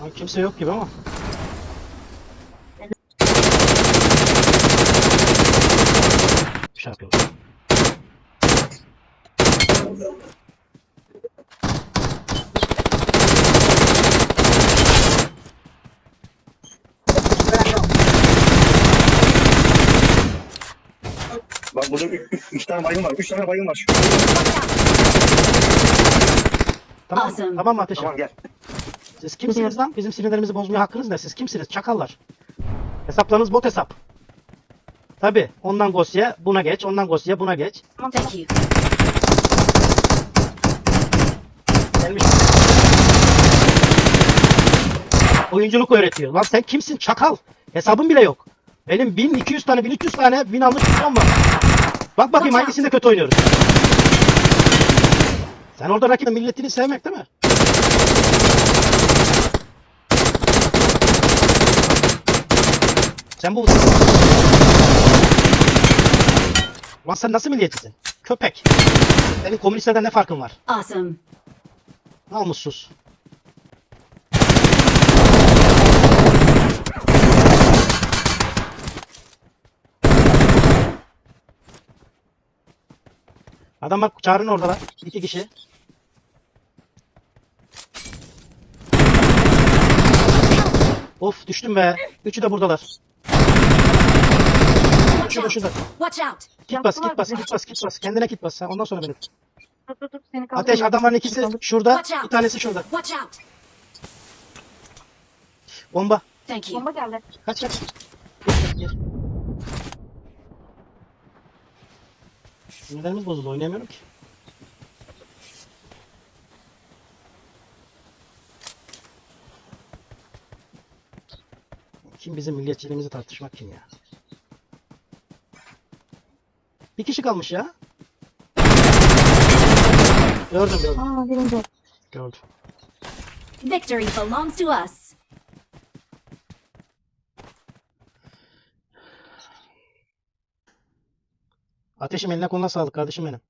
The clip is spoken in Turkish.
Şu an kimse yok gibi ama. Şey yapıyor. Bak burada üç, üç, üç tane baygın var. Üç tane baygın var. Tamam, Awesome. tamam mı ateşim? Tamam gel. Siz kimsiniz lan? Bizim sinirlerimizi bozmaya hakkınız ne? Siz kimsiniz? Çakallar. Hesaplarınız bot hesap. Tabi. Ondan Gosya buna geç. Ondan Gosya buna geç. Thank you. Gelmiş. Oyunculuk öğretiyor. Lan sen kimsin? Çakal. Hesabın bile yok. Benim 1200 tane, 1300 tane win almış tutmam var. Bak bakayım hangisinde kötü oynuyoruz. Sen orada rakibin milletini sevmek değil mi? Sen bu... Lan sen nasıl milliyetçisin? Köpek. Senin komünistlerden ne farkın var? Awesome. Namussuz. Adam bak çağırın oradalar. İki kişi. Of düştüm be. Üçü de buradalar. Şurada şurada. Watch out. Kit bas, kit bas, kit bas, kit bas. Kendine kit bas. Sen ondan sonra beni. tut. Dur dur dur seni kaldırayım. Ateş adamların ikisi şurada. Bir tanesi şurada. Watch out. Bomba. Thank you. Bomba geldi. Kaç kaç. Gir, gir. Sinirlerimiz bozuldu. Oynayamıyorum ki. Kim bizim milliyetçiliğimizi tartışmak kim ya? Bir kişi kalmış ya. Gördüm gördüm. Aa birinci. Gördüm. Victory belongs to us. Ateşim eline koluna sağlık kardeşim benim.